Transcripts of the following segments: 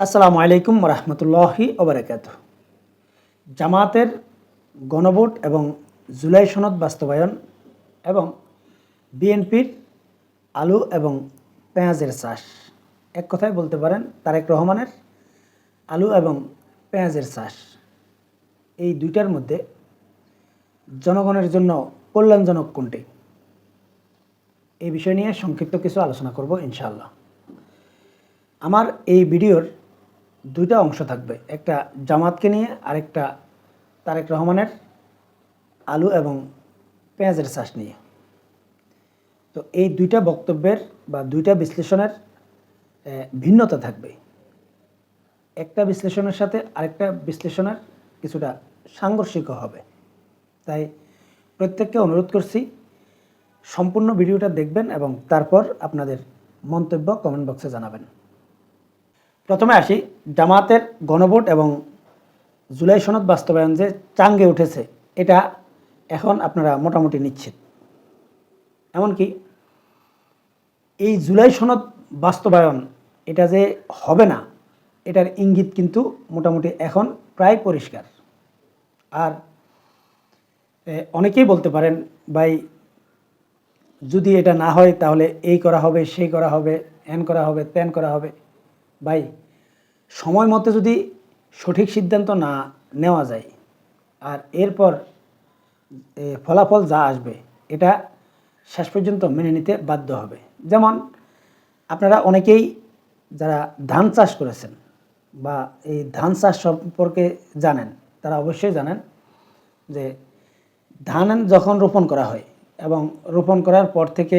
আসসালামু আলাইকুম রহমতুল্লাহি ওবরাকাত জামাতের গণভোট এবং জুলাই সনদ বাস্তবায়ন এবং বিএনপির আলু এবং পেঁয়াজের চাষ। এক কথায় বলতে পারেন, তারেক রহমানের আলু এবং পেঁয়াজের চাষ। এই দুইটার মধ্যে জনগণের জন্য কল্যাণজনক কোনটি? এই বিষয় নিয়ে সংক্ষিপ্ত কিছু আলোচনা করব ইনশাআল্লাহ। আমার এই ভিডিওর দুইটা অংশ থাকবে। একটা জামাতকে নিয়ে, আরেকটা তারেক রহমানের আলু এবং পেঁয়াজের চাষ নিয়ে। তো এই দুইটা বক্তব্যের বা দুইটা বিশ্লেষণের ভিন্নতা থাকবে। একটা বিশ্লেষণের সাথে আরেকটা বিশ্লেষণের কিছুটা সাংঘর্ষিক হবে। তাই প্রত্যেককে অনুরোধ করছি, সম্পূর্ণ ভিডিওটা দেখবেন এবং তারপর আপনাদের মন্তব্য কমেন্ট বক্সে জানাবেন। প্রথমে আসি, জামাতের গণভোট এবং জুলাই সনদ বাস্তবায়ন যে চাঙ্গে উঠেছে, এটা এখন আপনারা মোটামুটি নিচ্ছেন। এমনকি এই জুলাই সনদ বাস্তবায়ন, এটা যে হবে না, এটার ইঙ্গিত কিন্তু মোটামুটি এখন প্রায় পরিষ্কার। আর অনেকেই বলতে পারেন, ভাই, যদি এটা না হয় তাহলে এই করা হবে, সেই করা হবে, এন করা হবে ত্যান করা হবে। ভাই সময় মতো যদি সঠিক সিদ্ধান্ত না নেওয়া যায় আর এরপর ফলাফল যা আসবে এটা শেষ পর্যন্ত মেনে নিতে বাধ্য হবে। যেমন আপনারা অনেকেই যারা ধান চাষ করেছেন বা এই ধান চাষ সম্পর্কে জানেন তারা অবশ্যই জানেন যে ধান যখন রোপণ করা হয় এবং রোপণ করার পর থেকে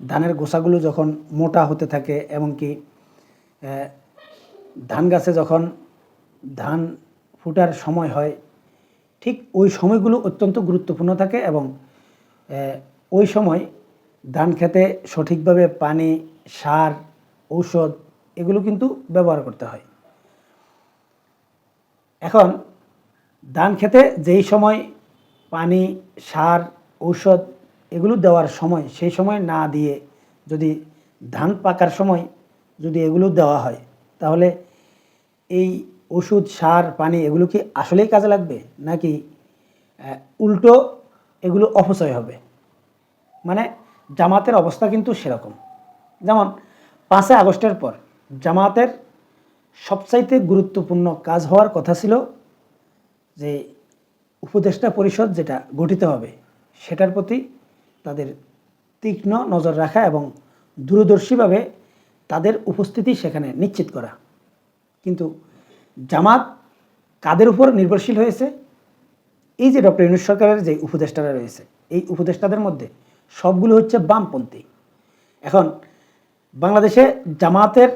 ধানের গোসাগুলো যখন মোটা হতে থাকে এমনকি আহ, ধান গাছে যখন ধান ফুটার সময় হয়, ঠিক ওই সময়গুলো অত্যন্ত গুরুত্বপূর্ণ থাকে এবং ওই সময় ধান খেতে সঠিকভাবে পানি, সার, ঔষধ এগুলো কিন্তু ব্যবহার করতে হয়। এখন ধান খেতে যেই সময় পানি, সার, ঔষধ এগুলো দেওয়ার সময়, সেই সময় না দিয়ে যদি ধান পাকার সময় যদি এগুলো দেওয়া হয়, তাহলে এই ওষুধ, সার, পানি এগুলো কি আসলেই কাজে লাগবে? নাকি উল্টো এগুলো অপচয় হবে? মানে জামাতের অবস্থা কিন্তু সেরকম। যেমন পাঁচই আগস্টের পর জামাতের সবচাইতে গুরুত্বপূর্ণ কাজ হওয়ার কথা ছিল যে উপদেষ্টা পরিষদ যেটা গঠিত হবে, সেটার প্রতি তাদের তীক্ষ্ণ নজর রাখা এবং দূরদর্শীভাবে তাদের উপস্থিতি সেখানে নিশ্চিত করা। কিন্তু জামাত কাদের উপর নির্ভরশীল হয়েছে? এই যে ডক্টর ইউনুস সরকারের যে উপদেষ্টারা রয়েছে, এই উপদেষ্টাদের মধ্যে সবগুলো হচ্ছে বামপন্থী। এখন বাংলাদেশে জামাতের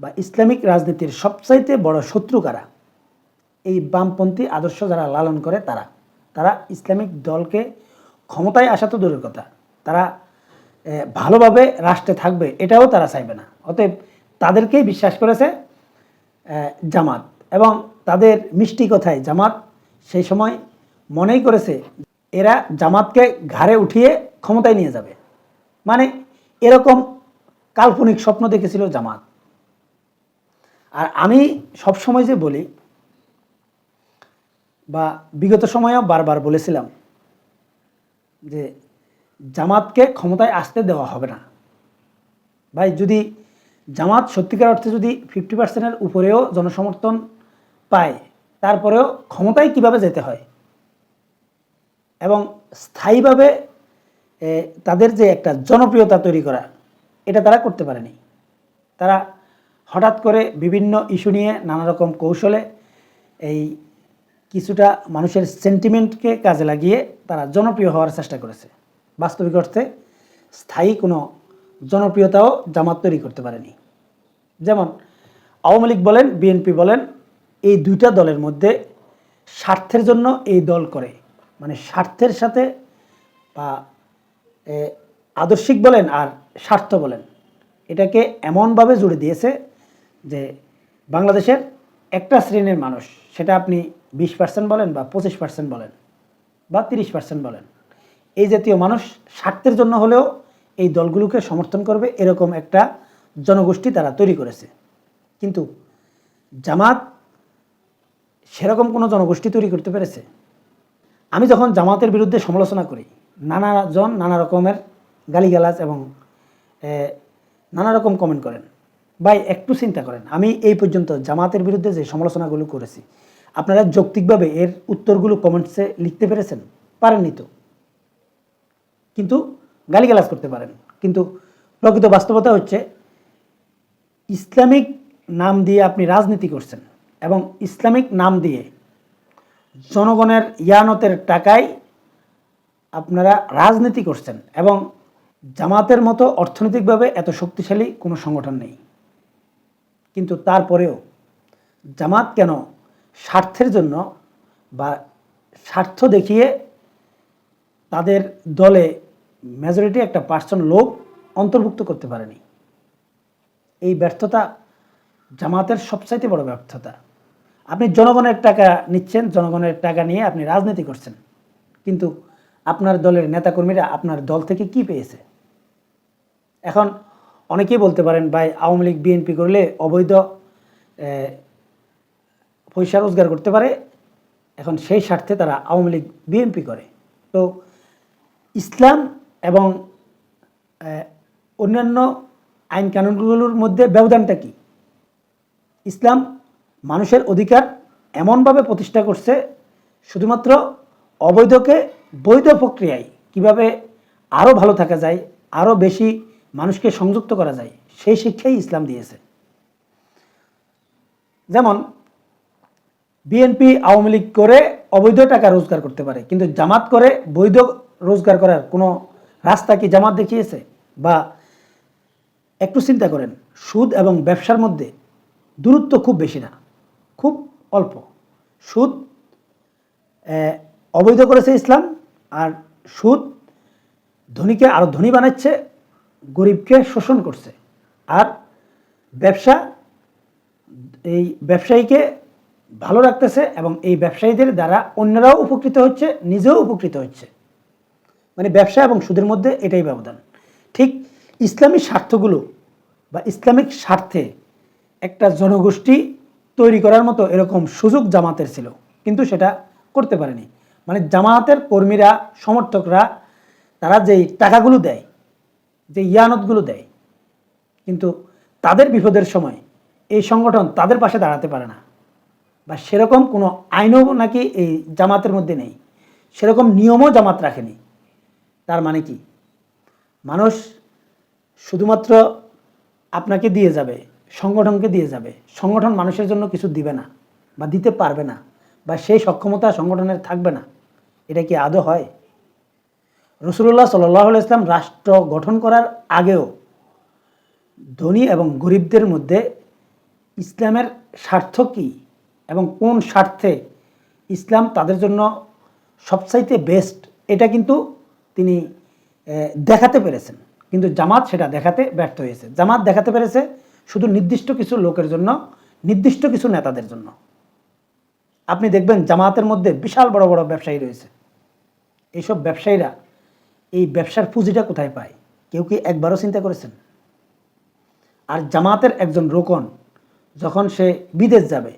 বা ইসলামিক রাজনীতির সবচাইতে বড় শত্রু কারা? এই বামপন্থী আদর্শ যারা লালন করে তারা। তারা ইসলামিক দলকে ক্ষমতায় আসা তো দূরের কথা। তারা ভালোভাবে রাষ্ট্রে থাকবে, এটাও তারা চাইবে না। অতএব তাদেরকেই বিশ্বাস করেছে জামাত। এবং তাদের মিষ্টি কথায় জামাত সেই সময় মনেই করেছে, এরা জামাতকে ঘাড়ে উঠিয়ে ক্ষমতায় নিয়ে যাবে। মানে এরকম কাল্পনিক স্বপ্ন দেখেছিল জামাত। আর আমি সবসময় যে বলি, বা বিগত সময়েও বারবার বলেছিলাম যে জামাতকে ক্ষমতায় আসতে দেওয়া হবে না। ভাই, যদি জামাত সত্যিকার অর্থে যদি ফিফটি পার্সেন্টের উপরেও জনসমর্থন পায়, তারপরেও ক্ষমতায় কীভাবে যেতে হয়? এবং স্থায়ীভাবে তাদের যে একটা জনপ্রিয়তা তৈরি করা, এটা তারা করতে পারেনি। তারা হঠাৎ করে বিভিন্ন ইস্যু নিয়ে নানা রকম কৌশলে এই কিছুটা মানুষের সেন্টিমেন্টকে কাজে লাগিয়ে তারা জনপ্রিয় হওয়ার চেষ্টা করেছে। বাস্তবিক অর্থে স্থায়ী কোনো জনপ্রিয়তাও জামাত তৈরি করতে পারেনি। যেমন আওয়ামী লীগ বলেন, বিএনপি বলেন, এই দুইটা দলের মধ্যে স্বার্থের জন্য এই দল করে। মানে স্বার্থের সাথে বা আদর্শিক বলেন আর স্বার্থ বলেন, এটাকে এমনভাবে জুড়ে দিয়েছে যে বাংলাদেশের একটা শ্রেণির মানুষ, সেটা আপনি বিশ পার্সেন্ট বলেন বা পঁচিশ পার্সেন্ট বলেন বা তিরিশ পার্সেন্ট বলেন এই জাতীয় মানুষ স্বার্থের জন্য হলেও এই দলগুলোকে সমর্থন করবে এরকম একটা জনগোষ্ঠী তারা তৈরি করেছে। কিন্তু জামাত সেরকম কোনো জনগোষ্ঠী তৈরি করতে পেরেছে। আমি যখন জামাতের বিরুদ্ধে সমালোচনা করি, নানাজন নানা রকমের গালিগালাজ এবং নানা রকম কমেন্ট করেন ভাই একটু চিন্তা করেন। আমি এই পর্যন্ত জামাতের বিরুদ্ধে যে সমালোচনাগুলো করেছি, আপনারা যৌক্তিকভাবে এর উত্তরগুলো কমেন্টসে লিখতে পেরেছেন? পারেননি তো? কিন্তু গালিগালাজ করতে পারেন। কিন্তু প্রকৃত বাস্তবতা হচ্ছে, ইসলামিক নাম দিয়ে আপনি রাজনীতি করছেন এবং ইসলামিক নাম দিয়ে জনগণের ইয়ানতের টাকায় আপনারা রাজনীতি করছেন এবং জামাতের মতো অর্থনৈতিকভাবে এত শক্তিশালী কোনো সংগঠন নেই। কিন্তু তারপরেও জামাত কেন স্বার্থের জন্য বা স্বার্থ দেখিয়ে তাদের দলে মেজরিটি একটা পার্সন লোক অন্তর্ভুক্ত করতে পারেনি। এই ব্যর্থতা জামাতের সবচাইতে বড় ব্যর্থতা। আপনি জনগণের টাকা নিচ্ছেন, জনগণের টাকা নিয়ে আপনি রাজনীতি করছেন। কিন্তু আপনার দলের নেতাকর্মীরা আপনার দল থেকে কি পেয়েছে? এখন অনেকেই বলতে পারেন, ভাই, আওয়ামী লীগ, বিএনপি করলে অবৈধ পয়সা রোজগার করতে পারে। এখন সেই স্বার্থে তারা আওয়ামী লীগ, বিএনপি করে। তো ইসলাম এবং অন্যান্য আইন কানুনগুলোর মধ্যে ব্যবধানটা কি? ইসলাম মানুষের অধিকার এমনভাবে প্রতিষ্ঠা করছে শুধুমাত্র অবৈধকে বৈধ প্রক্রিয়ায় কীভাবে আরও ভালো থাকা যায়, আরও বেশি মানুষকে সংযুক্ত করা যায়, সেই শিক্ষাই ইসলাম দিয়েছে। যেমন, বিএনপি আওয়ামী লীগ করে অবৈধ টাকা রোজগার করতে পারে, কিন্তু জামাত করে বৈধ রোজগার করার কোনো রাস্তা কি জামাত দেখিয়েছে? বা একটু চিন্তা করেন, সুদ এবং ব্যবসার মধ্যে দূরত্ব খুব বেশি না, খুব অল্প। সুদ অবৈধ করেছে ইসলাম, আর সুদ ধনীকে আরও ধনী বানাচ্ছে, গরিবকে শোষণ করছে। আর ব্যবসা, এই ব্যবসায়ীকে ভালো রাখতেছে এবং এই ব্যবসায়ীদের দ্বারা অন্যরাও উপকৃত হচ্ছে, নিজেও উপকৃত হচ্ছে। মানে ব্যবসা এবং সুদের মধ্যে এটাই ব্যবধান। ঠিক ইসলামী স্বার্থগুলো বা ইসলামিক স্বার্থে একটা জনগোষ্ঠী তৈরি করার মতো এরকম সুযোগ জামাতের ছিল, কিন্তু সেটা করতে পারেনি। মানে জামাতের কর্মীরা, সমর্থকরা, তারা যেই টাকাগুলো দেয় যে ইয়ানতগুলো দেয়, কিন্তু তাদের বিপদের সময় এই সংগঠন তাদের পাশে দাঁড়াতে পারে না। বা সেরকম কোনো আইনও নাকি এই জামাতের মধ্যে নেই। সেরকম নিয়মও জামাত রাখেনি। তার মানে কি? মানুষ শুধুমাত্র আপনাকে দিয়ে যাবে, সংগঠনকে দিয়ে যাবে। সংগঠন মানুষের জন্য কিছু দিবে না বা দিতে পারবে না বা সেই সক্ষমতা সংগঠনের থাকবে না। এটা কি আদৌ হয়? রসুল্লাহ সাল্লাহ ইসলাম রাষ্ট্র গঠন করার আগেও ধনী এবং গরিবদের মধ্যে ইসলামের স্বার্থ কী এবং কোন স্বার্থে ইসলাম তাদের জন্য সবচাইতে বেস্ট এটা কিন্তু তিনি দেখাতে পেরেছেন। কিন্তু জামাত সেটা দেখাতে ব্যর্থ হয়েছে। জামাত দেখাতে পেরেছে শুধু নির্দিষ্ট কিছু লোকের জন্য, নির্দিষ্ট কিছু নেতাদের জন্য। আপনি দেখবেন জামাতের মধ্যে বিশাল বড় বড় ব্যবসায়ী রয়েছে। এইসব ব্যবসায়ীরা এই ব্যবসার পুঁজিটা কোথায় পায়? কেউ কি একবারও চিন্তা করেছেন? আর জামাতের একজন রোকন যখন সে বিদেশ যাবে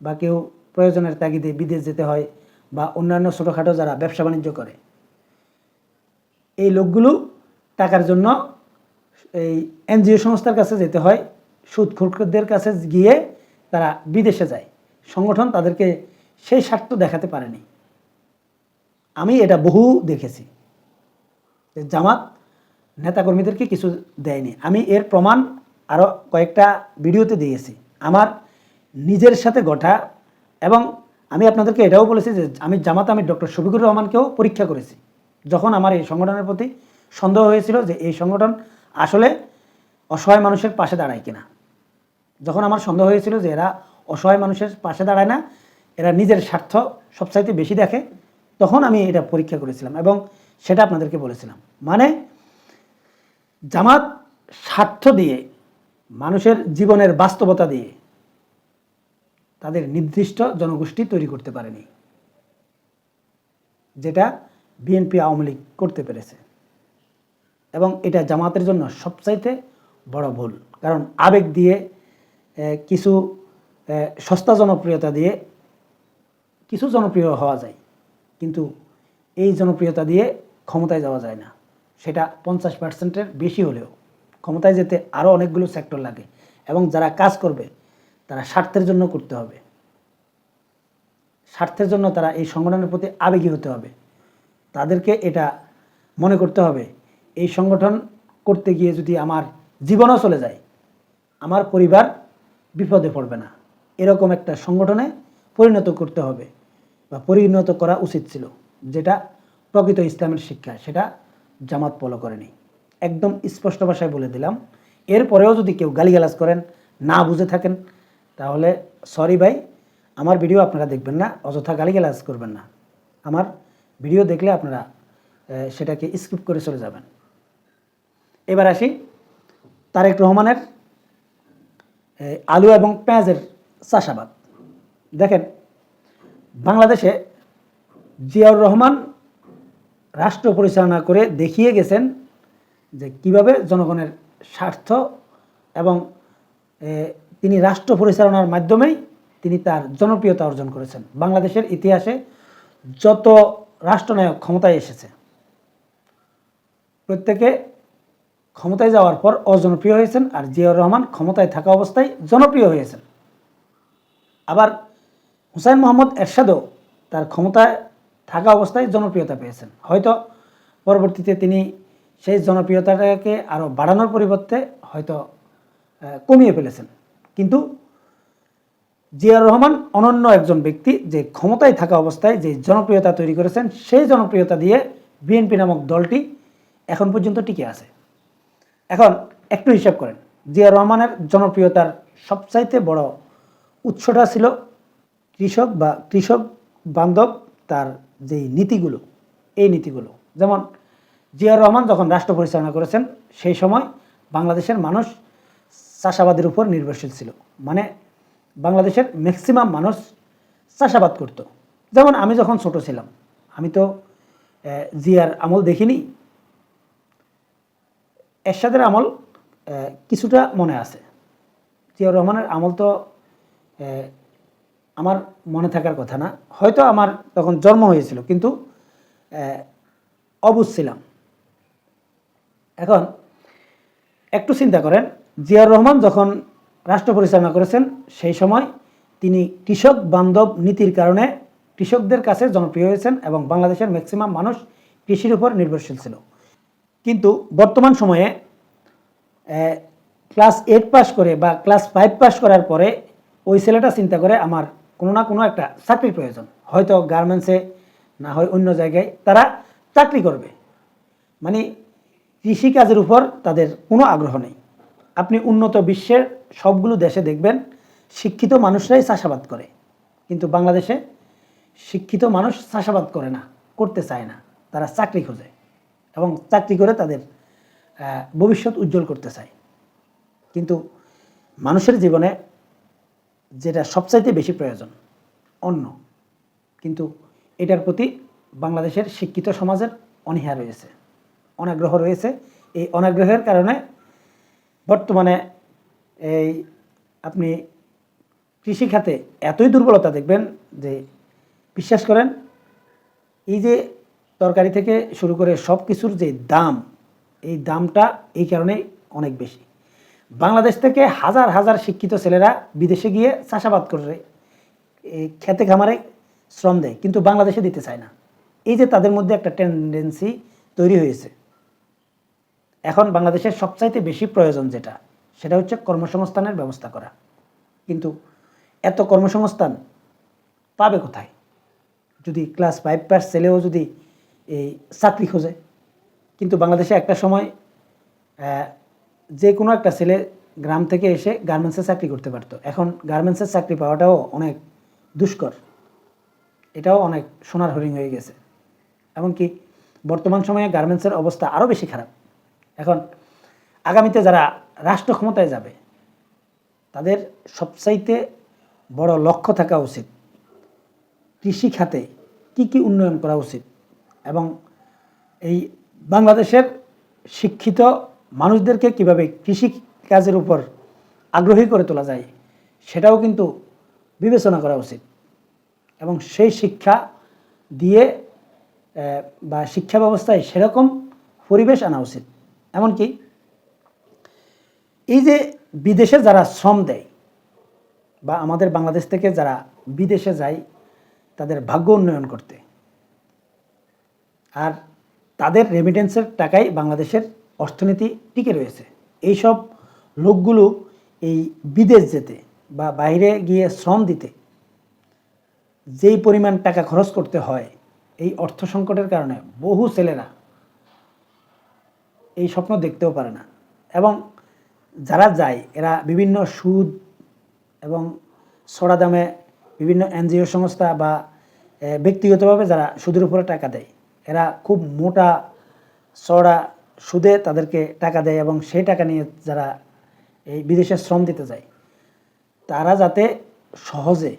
বা কেউ প্রয়োজনের তাগিদে বিদেশ যেতে হয় বা অন্যান্য ছোটোখাটো যারা ব্যবসা বাণিজ্য করে লোকগুলো টাকার জন্য এই এনজিও সংস্থার কাছে যেতে হয়, সুদখোরদের কাছে গিয়ে তারা বিদেশে যায়। সংগঠন তাদেরকে সেই স্বার্থ দেখাতে পারেনি। আমি এটা বহু দেখেছি জামাত নেতাকর্মীদেরকে কিছু দেয়নি। আমি এর প্রমাণ আরও কয়েকটা ভিডিওতে দিয়েছি। আমার নিজের সাথে ঘটা এবং আমি আপনাদেরকে এটাও বলেছি যে আমি জামাত, আমি ডক্টর শফিকুর রহমানকেও পরীক্ষা করেছি। যখন আমার এই সংগঠনের প্রতি সন্দেহ হয়েছিল যে এই সংগঠন আসলে অসহায় মানুষের পাশে দাঁড়ায় কিনা, যখন আমার সন্দেহ হয়েছিল যে এরা অসহায় মানুষের পাশে দাঁড়ায় না, এরা নিজের স্বার্থ সবচাইতে বেশি দেখে, তখন আমি এটা পরীক্ষা করেছিলাম এবং সেটা আপনাদেরকে বলেছিলাম। মানে জামাত স্বার্থ দিয়ে, মানুষের জীবনের বাস্তবতা দিয়ে তাদের নির্দিষ্ট জনগোষ্ঠী তৈরি করতে পারেনি। যেটা বিএনপি আওয়ামী লীগ করতে পেরেছে। এবং এটা জামাতের জন্য সবচাইতে বড় ভুল। কারণ আবেগ দিয়ে কিছু সস্তা জনপ্রিয়তা দিয়ে কিছু জনপ্রিয় হওয়া যায়। কিন্তু এই জনপ্রিয়তা দিয়ে ক্ষমতায় যাওয়া যায় না। সেটা পঞ্চাশ পার্সেন্টের বেশি হলেও ক্ষমতায় যেতে আরও অনেকগুলো সেক্টর লাগে এবং যারা কাজ করবে, তারা স্বার্থের জন্য করতে হবে। স্বার্থের জন্য তারা এই সংগঠনের প্রতি আবেগী হতে হবে। তাদেরকে এটা মনে করতে হবে। এই সংগঠন করতে গিয়ে যদি আমার জীবনও চলে যায়, আমার পরিবার বিপদে পড়বে না। এরকম একটা সংগঠনে পরিণত করতে হবে বা পরিণত করা উচিত ছিল, যেটা প্রকৃত ইসলামের শিক্ষা, সেটা জামাত ফলো করেনি। একদম স্পষ্ট ভাষায় বলে দিলাম। এরপরেও যদি কেউ গালিগালাজ করেন, না বুঝে থাকেন, তাহলে সরি ভাই, আমার ভিডিও আপনারা দেখবেন না, অযথা গালিগালাজ করবেন না। আমার ভিডিও দেখলে আপনারা সেটাকে স্কিপ করে চলে যাবেন। এবার আসি তারেক রহমানের আলু এবং পেঁয়াজের চাষাবাদ। দেখেন, বাংলাদেশে জিয়াউর রহমান রাষ্ট্র পরিচালনা করে দেখিয়ে গেছেন যে কীভাবে জনগণের স্বার্থ এবং তিনি রাষ্ট্র পরিচালনার মাধ্যমেই তিনি তার জনপ্রিয়তা অর্জন করেছেন। বাংলাদেশের ইতিহাসে যত রাষ্ট্রনায়ক ক্ষমতায় এসেছে। প্রত্যেকে ক্ষমতায় যাওয়ার পর অজনপ্রিয় হয়েছেন আর জিয়াউর রহমান ক্ষমতায় থাকা অবস্থায় জনপ্রিয় হয়েছেন। আবার হুসাইন মোহাম্মদ এরশাদও তার ক্ষমতায় থাকা অবস্থায় জনপ্রিয়তা পেয়েছেন। হয়তো পরবর্তীতে তিনি সেই জনপ্রিয়তাটাকে আরও বাড়ানোর পরিবর্তে হয়তো কমিয়ে ফেলেছেন। কিন্তু জিয়াউর রহমান অনন্য একজন ব্যক্তি যে ক্ষমতায় থাকা অবস্থায় যে জনপ্রিয়তা তৈরি করেছেন, সেই জনপ্রিয়তা দিয়ে বিএনপি নামক দলটি এখন পর্যন্ত টিকে আছে। এখন একটু হিসাব করেন জিয়া রহমানের জনপ্রিয়তার সবচাইতে বড় উৎসটা ছিল কৃষক বা কৃষক বান্ধব তার যেই নীতিগুলো, এই নীতিগুলো। যেমন জিয়াউর রহমান যখন রাষ্ট্র পরিচালনা করেছেন, সেই সময় বাংলাদেশের মানুষ চাষাবাদের উপর নির্ভরশীল ছিল। মানে বাংলাদেশের ম্যাক্সিমাম মানুষ চাষাবাদ করত। যেমন আমি যখন ছোট ছিলাম, আমি তো জিয়ার আমল দেখিনি। এরশাদের আমল কিছুটা মনে আছে। জিয়াউর রহমানের আমল তো আমার মনে থাকার কথা না। হয়তো আমার তখন জন্ম হয়েছিল, কিন্তু অবুঝ ছিলাম। এখন, একটু চিন্তা করেন, জিয়াউর রহমান যখন রাষ্ট্র পরিচালনা করেছেন, সেই সময় তিনি কৃষক বান্ধব নীতির কারণে কৃষকদের কাছে জনপ্রিয় হয়েছেন এবং বাংলাদেশের ম্যাক্সিমাম মানুষ কৃষির উপর নির্ভরশীল ছিল। কিন্তু বর্তমান সময়ে ক্লাস এইট পাস করে বা ক্লাস ফাইভ পাস করার পরে ওই ছেলেটা চিন্তা করে আমার কোনো না কোনো একটা চাকরির প্রয়োজন। হয়তো গার্মেন্টসে না হয় অন্য জায়গায় তারা চাকরি করবে। মানে কৃষিকাজের উপর তাদের কোনো আগ্রহ নেই। আপনি উন্নত বিশ্বের সবগুলো দেশে দেখবেন শিক্ষিত মানুষরাই চাষাবাদ করে। কিন্তু বাংলাদেশে শিক্ষিত মানুষ চাষাবাদ করে না, করতে চায় না। তারা চাকরি খোঁজে এবং চাকরি করে তাদের ভবিষ্যৎ উজ্জ্বল করতে চায়। কিন্তু মানুষের জীবনে যেটা সবচাইতে বেশি প্রয়োজন, অন্য। কিন্তু এটার প্রতি বাংলাদেশের শিক্ষিত সমাজের অনীহা রয়েছে। অনাগ্রহ রয়েছে। এই অনাগ্রহের কারণে বর্তমানে এই আপনি কৃষিখাতে এতই দুর্বলতা দেখবেন যে বিশ্বাস করেন, এই যে তরকারি থেকে শুরু করে সব কিছুর যে দাম, এই দামটা এই কারণেই অনেক বেশি। বাংলাদেশ থেকে হাজার হাজার শিক্ষিত ছেলেরা বিদেশে গিয়ে চাষাবাদ করে, এই খেতে খামারে শ্রম দেয়, কিন্তু বাংলাদেশে দিতে চায় না। এই যে তাদের মধ্যে একটা টেন্ডেন্সি তৈরি হয়েছে। এখন বাংলাদেশের সবচাইতে বেশি প্রয়োজন যেটা, সেটা হচ্ছে কর্মসংস্থানের ব্যবস্থা করা। কিন্তু এত কর্মসংস্থান পাবে কোথায়? যদি ক্লাস ফাইভ পাস ছেলেও যদি এই চাকরি খোঁজে। কিন্তু বাংলাদেশে একটা সময় যে কোনো একটা ছেলে গ্রাম থেকে এসে গার্মেন্টসে চাকরি করতে পারতো। এখন গার্মেন্টসের চাকরি পাওয়াটাও অনেক দুষ্কর। এটাও অনেক সোনার হরিণ হয়ে গেছে। এমনকি বর্তমান সময়ে গার্মেন্টসের অবস্থা আরও বেশি খারাপ। এখন আগামীতে যারা রাষ্ট্র ক্ষমতায় যাবে, তাদের সবচাইতে বড় লক্ষ্য থাকা উচিত কৃষি খাতে কী কী উন্নয়ন করা উচিত এবং এই বাংলাদেশের শিক্ষিত মানুষদেরকে কীভাবে কৃষি কাজের উপর আগ্রহী করে তোলা যায়, সেটাও কিন্তু বিবেচনা করা উচিত এবং সেই শিক্ষা দিয়ে বা শিক্ষা ব্যবস্থায় সেরকম পরিবেশ আনা উচিত। এমনকি এই যে বিদেশে যারা শ্রম দেয় বা আমাদের বাংলাদেশ থেকে যারা বিদেশে যায়, তাদের ভাগ্য উন্নয়ন করতে। আর তাদের রেমিটেন্সের টাকাই বাংলাদেশের অর্থনীতি টিকে রয়েছে। এইসব লোকগুলো এই বিদেশ যেতে বা বাইরে গিয়ে শ্রম দিতে যেই পরিমাণ টাকা খরচ করতে হয়, এই অর্থ সংকটের কারণে বহু ছেলেরা এই স্বপ্ন দেখতেও পারে না। এবং যারা যায়, এরা বিভিন্ন সুদ এবং সরা দামে বিভিন্ন এনজিও সংস্থা বা ব্যক্তিগতভাবে যারা সুদের উপরে টাকা দেয়, এরা খুব মোটা চড়া সুদে তাদেরকে টাকা দেয় এবং সেই টাকা নিয়ে যারা এই বিদেশে শ্রম দিতে যায়, তারা যাতে সহজে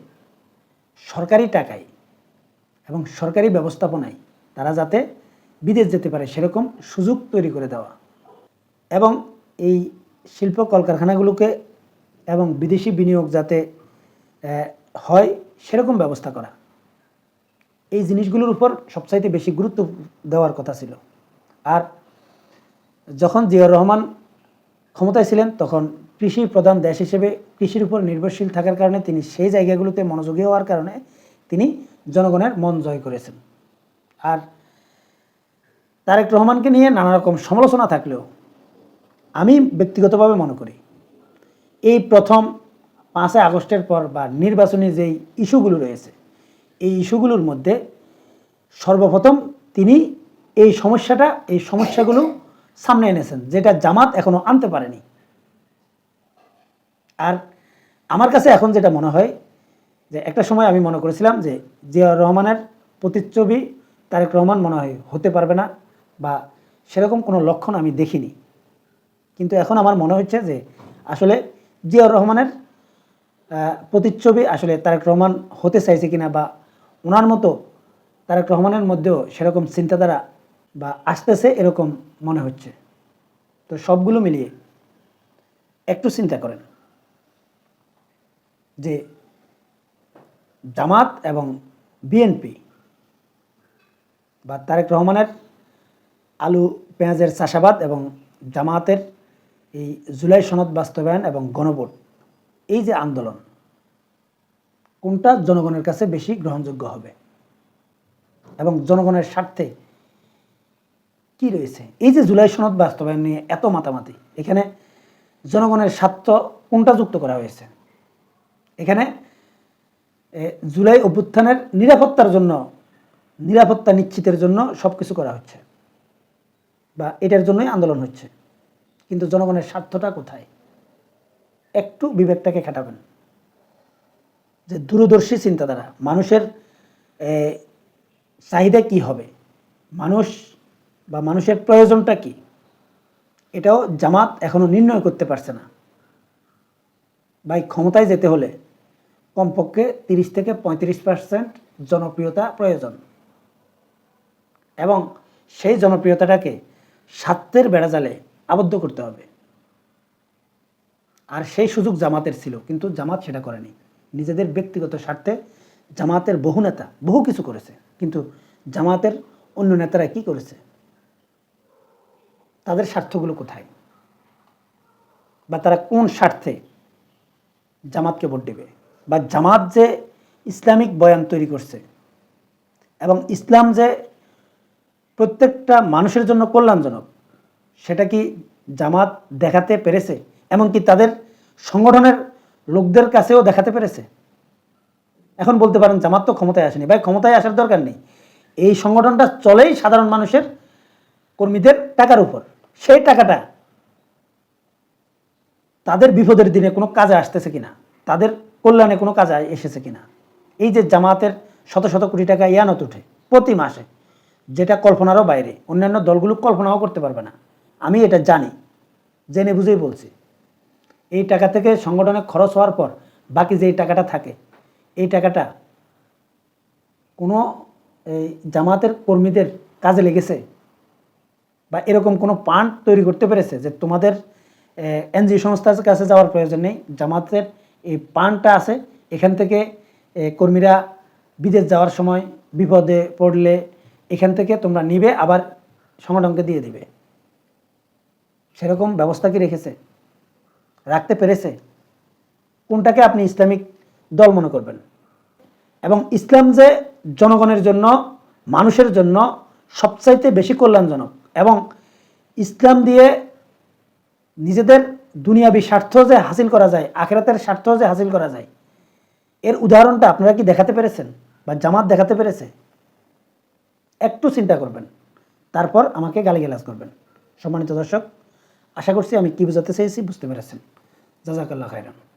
সরকারি টাকায় এবং সরকারি ব্যবস্থাপনায় তারা যাতে বিদেশ যেতে পারে সেরকম সুযোগ তৈরি করে দেওয়া। এবং এই শিল্প কলকারখানাগুলোকে এবং বিদেশি বিনিয়োগ যাতে হয় সেরকম ব্যবস্থা করা। এই জিনিসগুলোর উপর সবচাইতে বেশি গুরুত্ব দেওয়ার কথা ছিল। আর যখন জিয়াউর রহমান ক্ষমতায় ছিলেন, তখন কৃষি প্রধান দেশ হিসেবে কৃষির উপর নির্ভরশীল থাকার কারণে তিনি সেই জায়গাগুলোতে মনোযোগী হওয়ার কারণে তিনি জনগণের মন জয় করেছেন। আর তারেক রহমানকে নিয়ে নানা রকম সমালোচনা থাকলেও আমি ব্যক্তিগতভাবে মনে করি, এই প্রথম পাঁচই আগস্টের পর বা নির্বাচনী যেই ইস্যুগুলো রয়েছে, এই ইস্যুগুলোর মধ্যে সর্বপ্রথম তিনি এই সমস্যাটা, এই সমস্যাগুলো সামনে এনেছেন, যেটা জামাত এখনও আনতে পারেনি। আর আমার কাছে এখন যেটা মনে হয়, যে একটা সময় আমি মনে করেছিলাম যে জিয়াউর রহমানের প্রতিচ্ছবি তারেক রহমান মনে হয় হতে পারবে না। বা সেরকম কোনো লক্ষণ আমি দেখিনি। কিন্তু এখন আমার মনে হচ্ছে যে আসলে জিয়াউর রহমানের প্রতিচ্ছবি আসলে তারেক রহমান হতে চাইছে কিনা বা ওনার মতো তারেক রহমানের মধ্যেও সেরকম চিন্তাধারা বা আসতেছে এরকম মনে হচ্ছে। তো সবগুলো মিলিয়ে একটু চিন্তা করেন যে জামাত এবং বিএনপি বা তারেক রহমানের আলু, পেঁয়াজের চাষাবাদ এবং জামাতের এই জুলাই সনদ বাস্তবায়ন এবং গণভোট। এই যে আন্দোলন, কোনটা জনগণের কাছে বেশি গ্রহণযোগ্য হবে? এবং জনগণের স্বার্থে কি রয়েছে? এই যে জুলাই সনদ বাস্তবায়ন নিয়ে এত মাতামাতি, এখানে জনগণের স্বার্থ কোনটা যুক্ত করা হয়েছে? এখানে জুলাই অভ্যুত্থানের নিরাপত্তার জন্য, নিরাপত্তা নিশ্চিতের জন্য সব কিছু করা হচ্ছে। বা এটার জন্যই আন্দোলন হচ্ছে। কিন্তু জনগণের স্বার্থটা কোথায়? একটু বিবেকটাকে খাটাবেন। যে দূরদর্শী চিন্তাধারা, মানুষের চাহিদা কি হবে? মানুষ বা মানুষের প্রয়োজনটা কি? এটাও জামাত এখনও নির্ণয় করতে পারছে না। ভাই, ক্ষমতায় যেতে হলে কমপক্ষে তিরিশ থেকে পঁয়ত্রিশ পার্সেন্ট জনপ্রিয়তা প্রয়োজন। এবং সেই জনপ্রিয়তাটাকে স্বার্থের বেড়াজালে আবদ্ধ করতে হবে। আর সেই সুযোগ জামাতের ছিল, কিন্তু জামাত সেটা করেনি। নিজেদের ব্যক্তিগত স্বার্থে জামাতের বহু নেতা বহু কিছু করেছে, কিন্তু জামাতের অন্য নেতারা কি করেছে? তাদের স্বার্থগুলো কোথায়? বা তারা কোন স্বার্থে জামাতকে ভোট দেবে? বা জামাত যে ইসলামিক বয়ান তৈরি করছে এবং ইসলাম যে প্রত্যেকটা মানুষের জন্য কল্যাণজনক। সেটা কি জামাত দেখাতে পেরেছে? এমনকি তাদের সংগঠনের লোকদের কাছেও দেখাতে পেরেছে? এখন বলতে পারেন জামাত তো ক্ষমতায় আসেনি। ভাই, ক্ষমতায় আসার দরকার নেই। এই সংগঠনটা চলেই সাধারণ মানুষের কর্মীদের টাকার উপর। সেই টাকাটা তাদের বিপদের দিনে কোনো কাজে আসতেছে কিনা? তাদের কল্যাণে কোনো কাজে এসেছে কিনা? এই যে জামাতের শত শত কোটি টাকা ইয়ানত উঠে প্রতি মাসে। যেটা কল্পনারও বাইরে। অন্যান্য দলগুলো কল্পনাও করতে পারবে না। আমি এটা জানি, জেনে বুঝেই বলছি। এই টাকা থেকে সংগঠনে খরচ হওয়ার পর বাকি যেই টাকাটা থাকে, এই টাকাটা কোনো, এই জামাতের কর্মীদের কাজে লেগেছে? বা এরকম কোনো পান্ড তৈরি করতে পেরেছে যে তোমাদের এনজিও সংস্থার কাছে যাওয়ার প্রয়োজন নেই? জামাতের এই পানটা আছে, এখান থেকে কর্মীরা বিদেশ যাওয়ার সময় বিপদে পড়লে এখান থেকে তোমরা নিবে, আবার সংগঠনকে দিয়ে দিবে। সেরকম ব্যবস্থা কি রেখেছে? রাখতে পেরেছে? কোনটাকে আপনি ইসলামিক দল মনে করবেন? এবং ইসলাম যে জনগণের জন্য, মানুষের জন্য সবচাইতে বেশি কল্যাণজনক এবং ইসলাম দিয়ে নিজেদের দুনিয়াবী স্বার্থ যে হাসিল করা যায়, আখেরাতের স্বার্থ যে হাসিল করা যায়, এর উদাহরণটা আপনারা কি দেখাতে পেরেছেন? বা জামাত দেখাতে পেরেছে? একটু চিন্তা করবেন। তারপর আমাকে গালিগালাজ করবেন। সম্মানিত দর্শক, আশা করছি আমি কী বোঝাতে চেয়েছি বুঝতে পেরেছেন। জাজাকাল্লাহ খাইরান